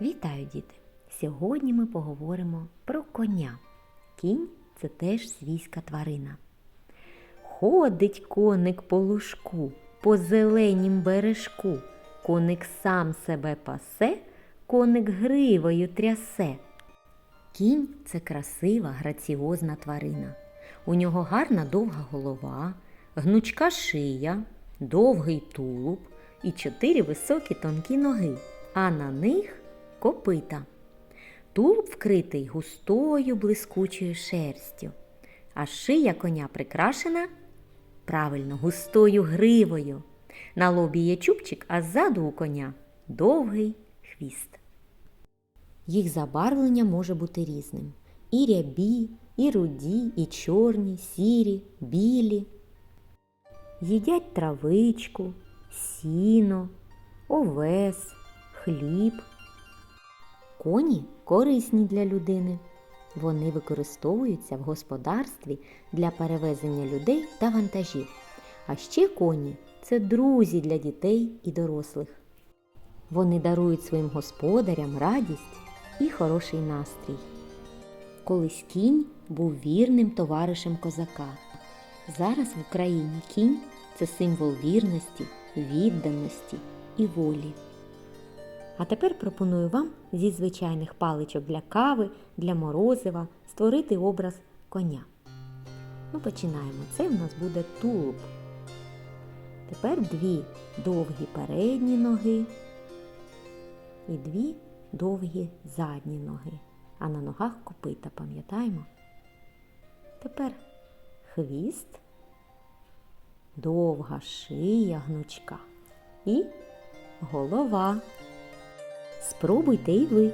Вітаю, діти! Сьогодні ми поговоримо про коня. Кінь це теж свійська тварина. Ходить коник по лужку, по зеленім бережку. Коник сам себе пасе, коник гривою трясе. Кінь це красива, граціозна тварина. У нього гарна довга голова, гнучка шия, довгий тулуб і чотири високі тонкі ноги, а на них копита. Тулуб вкритий густою блискучою шерстю, а шия коня прикрашена правильно густою гривою. На лобі є чубчик, а ззаду у коня довгий хвіст. Їх забарвлення може бути різним. І рябі, і руді, і чорні, сірі, білі. Їдять травичку, сіно, овес, хліб. Коні корисні для людини. Вони використовуються в господарстві для перевезення людей та вантажів. А ще коні це друзі для дітей і дорослих. Вони дарують своїм господарям радість і хороший настрій. Колись кінь був вірним товаришем козака. Зараз в Україні кінь це символ вірності, відданості і волі. А тепер пропоную вам зі звичайних паличок для кави, для морозива створити образ коня. Ну, починаємо. Це в нас буде тулуб. Тепер дві довгі передні ноги і дві довгі задні ноги. А на ногах копита, пам'ятаємо? Тепер хвіст, довга шия гнучка і голова. Спробуйте і ви.